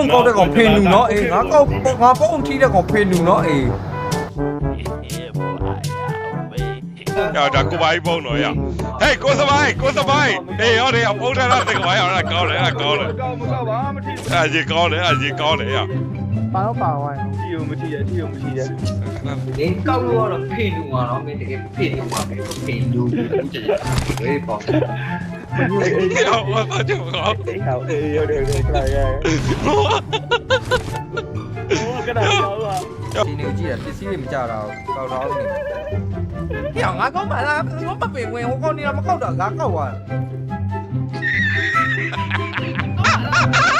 ပုံးကောက်တဲ့ကောင်ဖေနူနော်အေးငါကောက်ငါပုံးထီးတဲ့ကောင်ဖေနူနော်အေး Ja, da kom hij gewoon nog, ja. Hé, hey, kom erbij, kom erbij. Hé, hey, oh nee, op auto dat ik maar ja, dat kan hè, dat kan hè. ကောင်းမကောင်းပါမထီ Ja, je kan hè, je kan hè, ja. ပါတော့ပါဝိုင်းထီကိုမထီရထီကိုမထီရဒီကောက်လို့ကတော့ဖေလူမှာတော့မင်းတကယ်ဖေ báo bảo rồi? Thi rồi mới thi đấy thi rồi mới thi đấy đến câu đua là pin mà nó mới để cái có pin đủ chỉ cái bỏ Sao mà sao chịu khó Sao yêu được được cái này Cái này đâu à Thì nếu chỉ là cái xíu mình chờ đâu Câu đó Hiểu á có phải là Nó bắt biển quyền của con đi là mà không đỡ gá cầu à?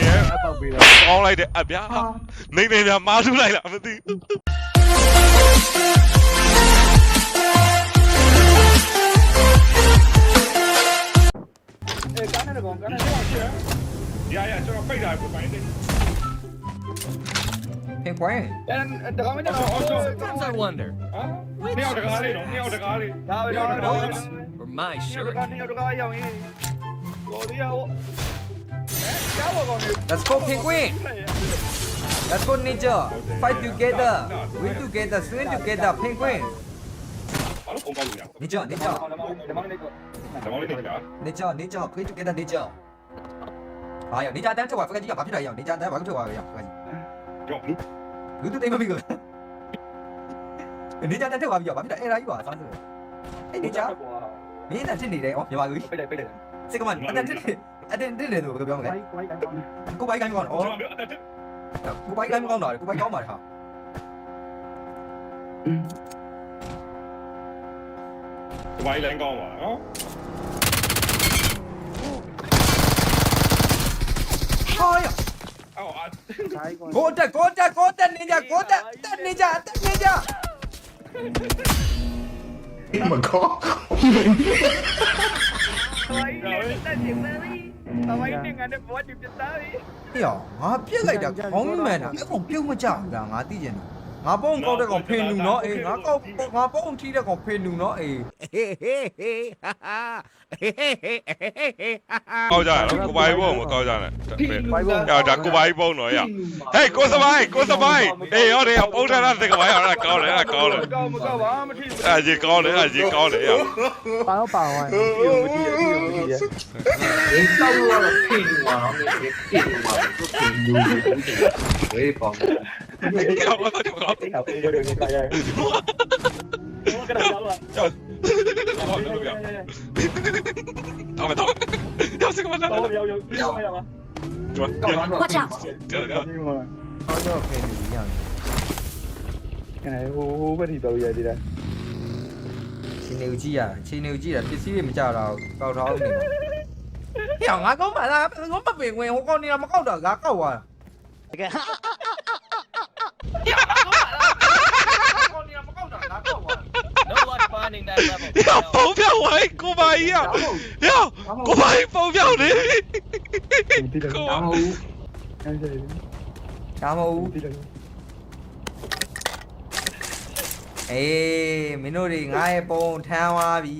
ညင်းနေပောက်ပေးတယ်ကောဟာအေးပောက်ပေးတယ်ကောင်းလိုက်တဲ့အဗျာနေနေပြမားထူးလိုက်လားမသိဘူးအေးကားနဲ့ကောင်ကားနဲ့ကောင်ရှိရရရကျွန်တော်ပိတ်တာကိုပိုင်းနေဖင်ခွင်းအဲတကောင်မင်းတော့အော် Sometimes I wonder, ဟာနှစ်ယောက်တကားလေးတော့နှစ်ယောက်တကားလေးဒါပဲဒါပဲဒါပဲ for my ရှေ့ shirt. Let's go ဖင်ခွင်း Let's go ninja fight together win together swim together ဖင်ခွင်း ဘာလို့ပုံပေါက်လို့ရ ninja ninja ဓမ္မဓမ္မလေးက ဓမ္မလေးနေတာ ninja ninja play together ninja ဟာရ ninja တန်းထွက်သွားဖက်ကကြီးကဘာဖြစ်တာရအောင် ninja တန်းဘာဖြစ်ထွက်သွားရအောင်ဖက်ကကြီး ကြောက်ဘူး လူတူတိမ်မမိက ninja တန်းထွက်သွားပြီရောဘာဖြစ်တာအဲ့ဒါကြီးပါစားလို့အဲ့ ninja မင်းတန်းထစ်နေတယ်ဩမြန်မာလူကြီး ပိတ်လိုက်ပိတ်လိုက် စိတ်ကမှအတန်းထစ်နေ အတန်းထစ်နေလို့ဘယ်လိုပြောမလဲ ဝိုင်းဝိုင်းကောင် ကိုပိုင်ကိုင်းကောင်းဩ ကျွန်တော်ပြောအတက်တက် ကိုပိုင်ကိုင်းကောင်းတာကိုပိုင်ကောင်းပါလေဟာ ဒီပိုင်းလိုင်းကောင်းပါနော် ဟာရ အော်အာ ဆိုင်ကောင် ကိုတက်ကိုတက်ကိုတက် ninja ကိုတက်တက် ninja တက် ninja ဝိုင်းနဲ့တက်ချင်တ ယ်ဝိုင်းနဲ့ငါနဲ့ဘောဒီပြသားပြီဟေ့ငါပြက်လိုက်တာခေါင်းမှန်တာအကုန်ပြုတ်မကြဘူးလားငါသိကျင်တာ ငါပုံးကောက်တဲ့ကောင်ဖေနူနော်အေးငါကောက်ငါပုံးထီးတဲ့ကောင်ဖေနူနော်အေးကောက်ကြရနော်ကိုပိုင်ဘုံမကောက်ကြနဲ့ဝိုင်းဘောရဒါကိုပိုင်ဘုံတော့ရဟေးကိုစပိုင်ကိုစပိုင်အေးရောတယ်ပုံထတာတကဘာရတာကောင်းတယ်ကောင်းတယ်ကောင်းမကောင်းပါမထီအဲကြီးကောင်းတယ်အဲကြီးကောင်းတယ်ရပါတော့ပါဝိုင်းထီကိုမထီရထီကိုမထီရဒီကောက်လို့ကတော့ဖေလူမှာတော့မင်းတကယ်ဖေလူမှာပဲဖေလူဝေးပေါ့ကောင်းတော့ကောင်းအေးဟောအေးရောက်တ tiếng nào vô đường nhìn lại đây. Cái đầu cháu à? Trời. Thôi đừng gặp thôi. Mày thôi. Đâu sẽ không bắt đâu đâu đâu mày làm à Watch out! Cái này hú bất thì tàu giờ đi đây? Chị nêu chi à? Chị nêu chi là cái xí mà chào nào Cao đó mình. Hiểu ngá có phải là Ngó bắt về nguyên con đi là mà cao đỡ gá cầu à? luck finding that level. ရပုံပြောင်းဝိုင်းကိုပါကြီးอ่ะရကိုပါကြီးပုံပြောင်းနေဒီတယ်ကိုဒါမဟုတ်အဲဒီဒါမဟုတ်ဘူးဒီတယ်အေးမင်းတို့တွေငါရဲ့ပုံထမ်းသွားပြီ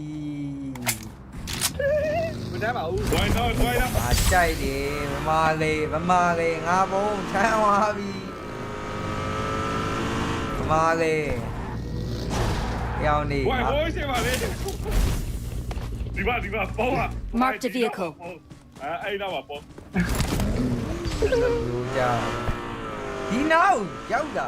မတမ်းပါဘူးဝိုင်းတော့ဝိုင်းတော့ငါကြိုက်တယ်မမလေးမမလေးငါပုံထမ်းသွားပြီမမလေး ရောင်နေဝိုင်းဝိုင်းရှိပါလေဒီပါဒီပါပေါ်ပါ Marked a vehicle. အဲအဲ့တော့ပါပေါ်လူကြောင်ဒီနောက်ရောက်တာ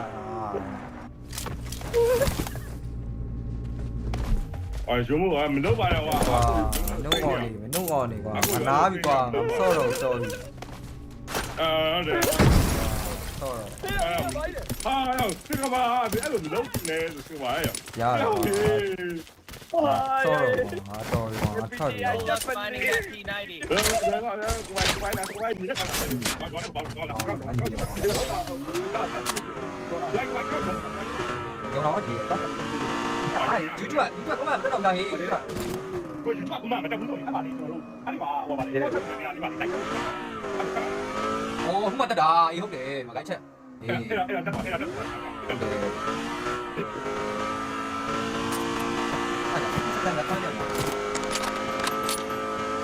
အော်ရုံးမကမလုပ်ပါနဲ့ကွာကွာနှုတ်ငေါ်နေမနှုတ်ငေါ်နေကွာမနာပြီကွာမဆော့တော့ဆော့ပြီအဲဟုတ်တယ် 아, 형, rồi 애들 rồi 네 rồi 야, rồi 형이. rồi 야, rồi 또 rồi 아차리. rồi finding rồi T90. Chỗ rồi chỉ rồi À, rồi chú rồi chú rồi ạ, rồi bạn rồi đầu rồi gì? rồi ạ. rồi chú rồi các rồi bắt rồi làm rồi Chú rồi ạ, rồi bạn rồi đầu rồi gì? rồi chú rồi các rồi bắt rồi làm rồi အော်ဟိုမှာတက်တာအေးဟုတ်တယ်မလိုက်ချက်အေးအဲ့တော့အဲ့တော့တက်ပါအဲ့တော့တက်ပါအဲ့ဒါတက်တာတက်တာဟ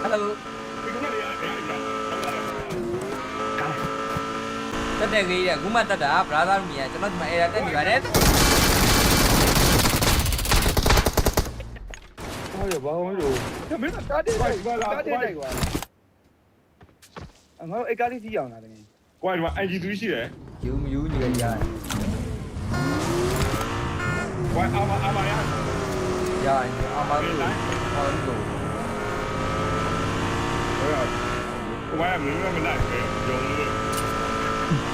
ယ်လိုတက်တဲ့ကြီးတဲ့ခုမှတက်တာ brother တို့မြန်ကျွန်တော်ဒီမှာ error တက်နေပါတယ်ဟုတ်ရပါဘူးလို့မင်းကတားတဲ့ကွာတားတဲ့ကွာ ငါတို့အိတ်ကားလေးစီးအောင်လာတယ်ကွာဒီမှာ IG3 ရှိတယ်ယူမယူနေကြရတယ်ကွာအာမအာမရရတယ်အမလို့ဟောလို့ကွာမင်းမမနိုင်ဘူးဂျုံလို့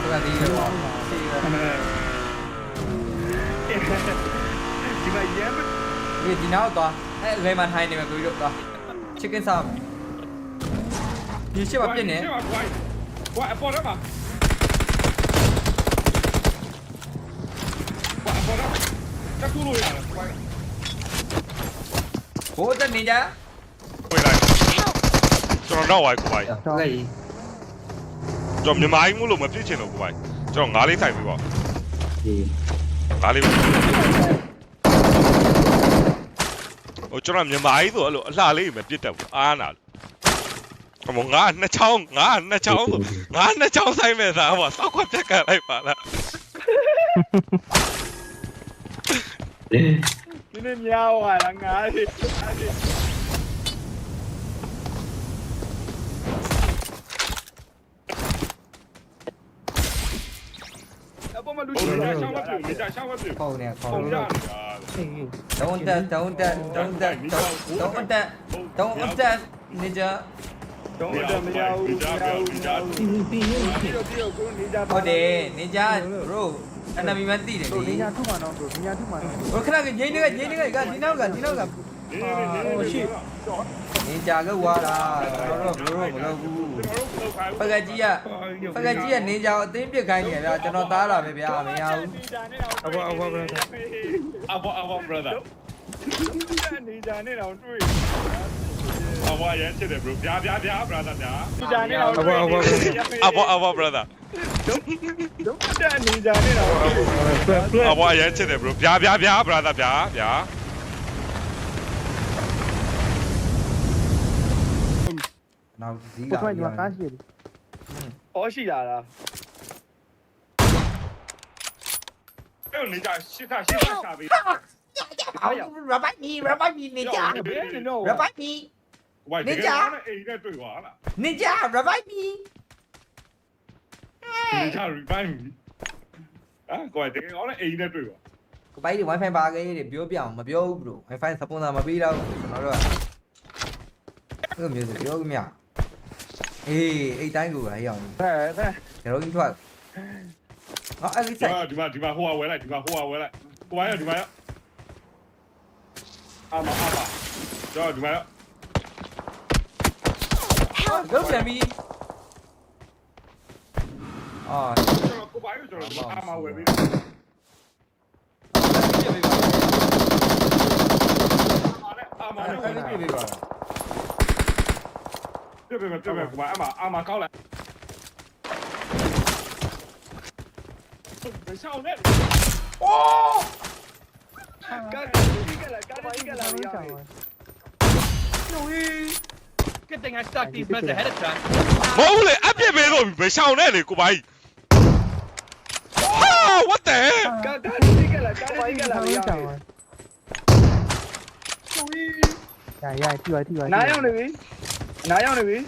တကယ်ကြီးတော့စီရဒီမှာရမ်းဒီဒီနောက်တော့အဲလေမထိုင်းနေမှာကိုတို့တော့ chicken စားဒီရှိပါပြည့်နေကွာကွာအပေါ်တော့မှာကွာအပေါ်တော့တက်ကူလို့ရတယ်ကွာဟိုတက်နေကြဝင်လိုက်ကျွန်တော်တော့ဝိုင်းကိုပိုင်ဟုတ်ကဲ့ကျွ નીચે વાપજે ને cố chân đi nhá. Quay lại. Cho nó đau ai của mày. Cho. Mình mà anh muốn lùm ở phía trên của mày. Cho nó ngã lấy tay mày bỏ. Ngã lấy ôi ờ, cho nó mình mà ấy rồi lộ la lấy mày biết đâu an à もうあんなちゃうんあんなちゃうんあんなちゃうんサイメンさんはそこじゃから今な今天你要我了哪里哪里帮忙撸起来，上我嘴一下，上我嘴，放点，放点。等等等等等等等等等等等，你这。That don't that don't that နေကြတော့တော့မရဘူးမရဘူးမရဘူးပြီးတော့ပြီးတော့ကိုနေကြဟုတ်တယ်နေကြ bro အနာမီမသိတယ်တို့လေနေညာထုမှတော့တို့နေညာထုမှတော့ဘိုခဏကငိမ့်နေကငိမ့်နေကဒီနောက်ကဒီနောက်ကနေနေနေရှိနေကြကဝါတာကျွန်တော်တို့ bro မလုပ်ဘူးပကကြီးကပကကြီးကနေကြအသိပြစ်ခိုင်းနေဗျာကျွန်တော်သားလာပဲဗျာမရဘူးအဘောအဘောဘရဒါအပေါ်အပေါ် brother နေကြနေတော့တွေ့ အပေါ်ရမ်းချစ်တယ် bro ဗျာဗျာဗျာ brother ဗျာနေကြနေတော့အဘောအဘောအဘောအဘော brother တော့တက်နေကြနေတော့အဘောအရင်ချစ်တယ် bro ဗျာဗျာဗျာ brother ဗျာဗျာနောက်ဇီးကိုလာထွန်းဒီမှာကားရှိတယ်ဩရှိလာလားအဲ့နေကြရှစ်ခါရှစ်ခါချပြီးအော်ရပိုက်မီရ ပိုက်မီနေကြဘယ်နေတော့ရပိုက်မီဝိုင်းတကယ်နဲ့အိမ်နဲ့တွေ့သွားလားနေကြရပိုက်မီနေကြ revive အာကွာတကယ်နဲ့အိမ်နဲ့တွေ့သွားကိုပိုက်ဒီ wifi ပါခဲ့တယ်ပြောပြအောင်မပြောဘူး bro wifi sponsor မပေးတော့ကျွန်တော်တို့ကအဲ့လိုမျိုးဆိုပြောကြမြအေးအိတ်တိုင်းကိုလည်းရောက်နေဟဲ့ဟဲ့ကျွန်တော်ကြီးထွက်အော်အဲ့ဒီဆိုင်ဒီမှာဒီမှာဟိုဟာဝဲလိုက်ဒီမှာဟိုဟာဝဲလိုက်ကိုရဒီမှာအာမအာမကျော်ဒီမှာလုတ်ပြန်ပြီအော်ကျွန်တော်ကိုပါရ Görmüyor muyum? Aa. Tamam. Tiếp về mặt, tiếp về của bà mà, à mà cao lại. Phía sau đấy. Ô! Cái này, cái này, cái này, cái này. Ui. Good thing I stocked these meds ahead of time. မဟုတ်လေအပြစ်ပေးတော့မရှောင်နဲ့လေကိုပိုင်ဟာ what the hell ကာကာဒီကလာကာဒီကလာရ ကြော အောင် င်ရရထိပါထိပါ နားရောက်နေပြီနားရောက်နေပြီ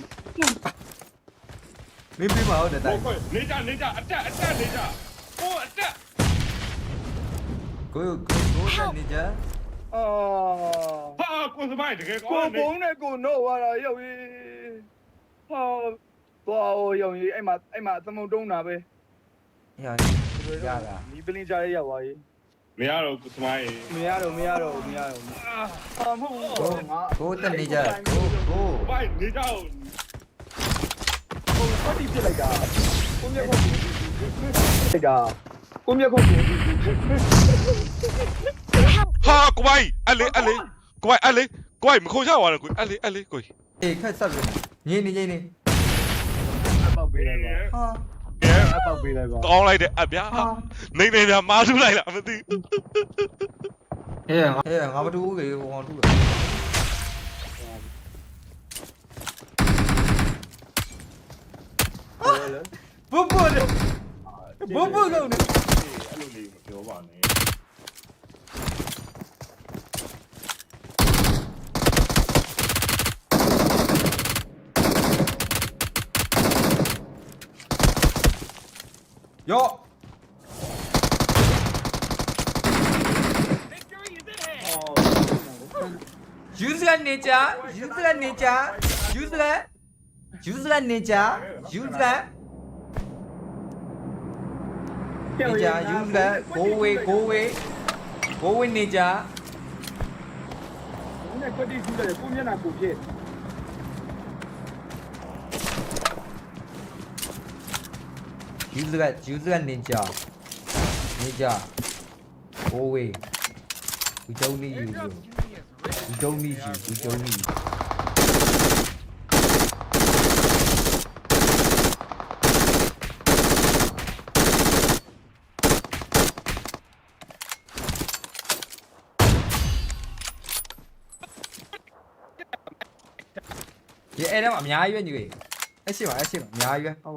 မင်းပြမဟုတ်တဲ့တို ဟို င် ကိုနေကြနေကြအတက်အတက်နေကြဟိုအတက် ကိုကိုကိုနေကြ အော်ဟာကိုစမိုင်းတကယ်ကောကိုင်းနေဘုံနဲ့ကိုနို့သွားတာရောက်ပြီဟောသွားရောက်ရင်အဲ့မှာအဲ့မှာသမုံတုံးတာပဲရရတာဒီပလင်းကြားလေးရောက်သွားပြီမရတော့စမိုင်းမရတော့မရတော့မရတော့အာမဟုတ်ဘူးငါကိုတက်နေကြကိုကိုဘိုင်နေကြောက်ဟိုပတ်တိပြစ်လိုက်တာကိုမြက်ခုတ်လိုက်တာကိုမြက်ခုတ်ဟာကိုပိုင်အဲ့လေအဲ့လေကိုပို င်အဲ့လေကိုပိုင်မခုံချသွားတယ်ကိုအဲ့လေအဲ့လေကို အေးခက်ဆက်ပြီငင်းနေငင်းနေ အပေါက်ပေးလိုက်ပါ ဟာ ရဲ အပေါက်ပေးလိုက်ပါ ကောင်းလိုက်တဲ့အဗျာနေနေဗျာမာထူးလိုက်လားမသိ ဟဲ့ငါ အေးငါမတူဘူးလေဟိုကောင်တူဘုဘဘဘဘကောင်နေ အဲ့လိုလေးမပြောပါနဲ့ 야! 주스란 내자 주스란 내자 주스란 주스란 내자 주스란 내자 주스란 고웨이 고웨이 고웨이 내자 ကြနဲ့ကွက်တိစီးတယ်ကိုမျက်နှာကိုဖြစ်ယူစကယူစကနေကြနေကြကိုဝေဦးကျုံနေယူယူဦးကျုံနေယူဦးကျုံနေယူဒီအဲ့တော့အများကြီးပဲညီလေးအဲ့ရှိပါအဲ့ရှိပါအများကြီးပဲဟုတ်ပါ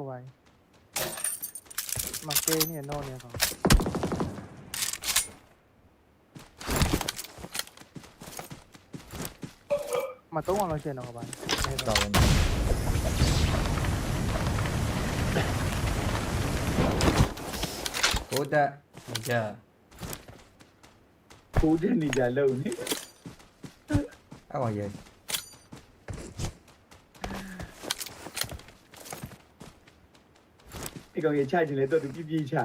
막대니 나오네 가. mà tối ngon nói chuyện nào các bạn Đầu lên Koda Ninja Koda Ninja lâu nhé Áo bằng gì ဒီကောင်ကြီးချချင်လေတော့သူပြပြချတာ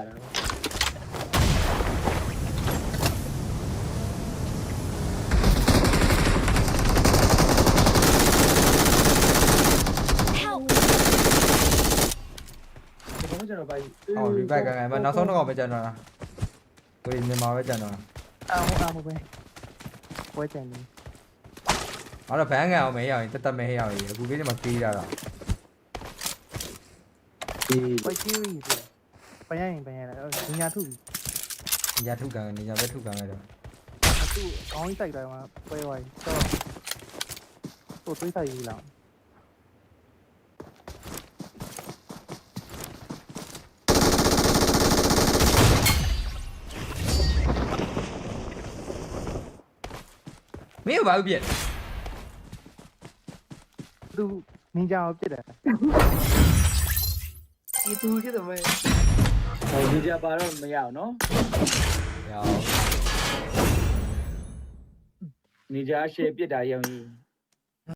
ဒီကောင်ကျွန်တော်ပါဟော revive ကငယ်မနောက်ဆုံးတော့ကောင်ပဲကျန်တော့တာကိုဒီမြန်မာပဲကျန်တော့တာအာမအာမပဲပွဲချင်နေအဲ့တော့ဘန်းကန်အောင်မရအောင်တက်တက်မဲရအောင်အခုလေးဒီမှာပေးတာတော့ ဒီပွဲကြီးရီပယရင်ပယရင်ညညာထုညာထုကန်နေညာပဲထုကန်လိုက်တော့သူအောင်းတိုက်တိုင်းမှာပွဲဝိုင်းတော့သူတွေးဆိုင်ယူလာမင်းဘာလို့ပြက်သူနင်ကြောင်ပြစ်တယ် ဒီသူဖြစ်တယ်မဲဟိုဒီကြပါတော့မရအောင်နော်ရအောင်နေကြရှယ်ပြစ်တာရောင်ကြီး